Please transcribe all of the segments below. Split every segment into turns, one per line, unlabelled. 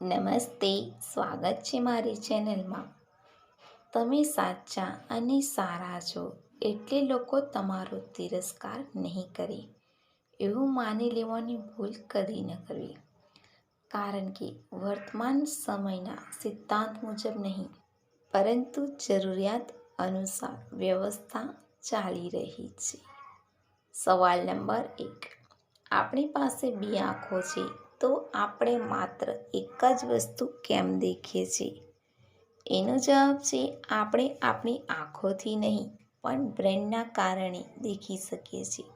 નમસ્તે, સ્વાગત છે મારી ચેનલમાં. તમે સાચા અને સારા છો એટલે લોકો તમારો તિરસ્કાર નહીં કરે. એવું માની લેવાની ભૂલ કદી ન કરવી. કારણ કે વર્તમાન સમયના સિદ્ધાંત મુજબ નહીં, પરંતુ જરૂરિયાત અનુસાર વ્યવસ્થા ચાલી રહી છે. સવાલ નંબર એક. આપણી પાસે બે આંખો છે. તો આપણે માત્ર એક જ વસ્તુ કેમ દેખીએ છીએ? એનો જવાબ છે, આપણે આપણી આંખોથી નહીં, પણ બ્રેનના કારણે દેખી શકીએ છીએ.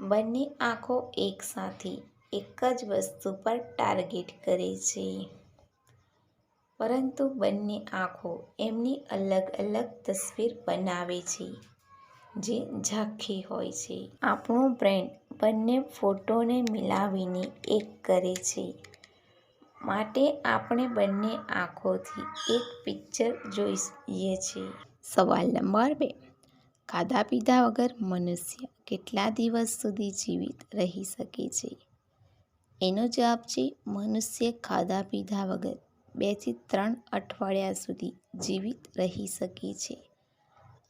બંને આંખો એકસાથે એક જ વસ્તુ પર ટાર્ગેટ કરે છે. પરંતુ બંને આંખો એમની અલગ અલગ તસવીર બનાવે છે, જે ઝાંખી હોય છે. આપણું બ્રેન બંને ફોટોને મિલાવીને એક કરે છે. માટે આપણે બંને આંખોથી એક પિક્ચર જોઈએ છીએ સવાલ નંબર બે. ખાધા પીધા વગર મનુષ્ય કેટલા દિવસ સુધી જીવિત રહી શકે છે? એનો જવાબ છે, મનુષ્ય ખાધા પીધા વગર બેથી ત્રણ અઠવાડિયા સુધી જીવિત રહી શકે છે.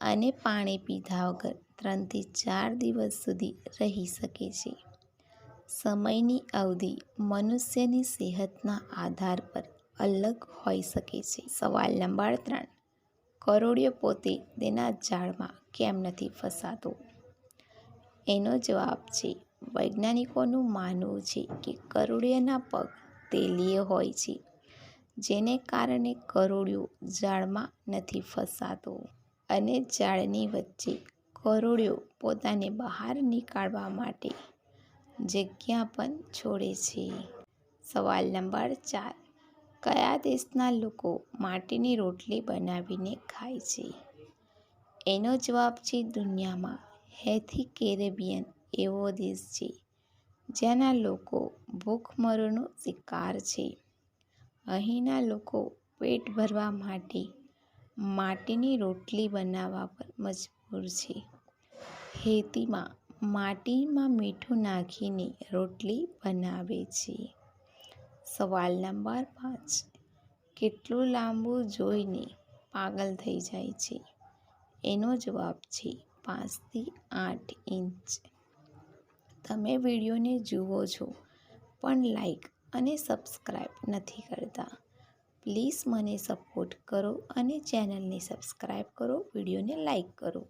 અને પાણી પીધા વગર ત્રણથી ચાર દિવસ સુધી રહી શકે છે. સમયની અવધિ મનુષ્યની સેહતના આધાર પર અલગ હોઈ શકે છે. સવાલ નંબર ત્રણ. કરોડિયો પોતે તેના ઝાડમાં કેમ નથી ફસાતો? એનો જવાબ છે, વૈજ્ઞાનિકોનું માનવું છે કે કરોડિયાના પગ તેલીય હોય છે, જેને કારણે કરોડિયો જાળમાં નથી ફસાતો. અને ઝાડની વચ્ચે કરોળિયો પોતાને બહાર નીકાળવા માટે જગ્યા પણ છોડે છે. સવાલ નંબર ચાર. કયા દેશના લોકો માટીની રોટલી બનાવીને ખાય છે? એનો જવાબ છે દુનિયામાં હેથી કેરેબિયન એવો દેશ છે જ્યાંના લોકો ભૂખમરોનો શિકાર છે. અહીંના લોકો પેટ ભરવા માટે માટીની રોટલી બનાવવા પર મજબૂર છે. ખેતીમાં માટીમાં મીઠું નાખીને રોટલી બનાવે છે. સવાલ નંબર પાંચ. કેટલું લાંબુ જોઈને પાગલ થઈ જાય છે? એનો જવાબ છે પાંચથી આઠ ઇંચ. તમે વિડીયોને જુઓ છો, પણ લાઈક અને સબસ્ક્રાઈબ નથી કરતા. પ્લીઝ મને સપોર્ટ કરો અને ચેનલને સબસ્ક્રાઈબ કરો વિડીયોને લાઈક કરો.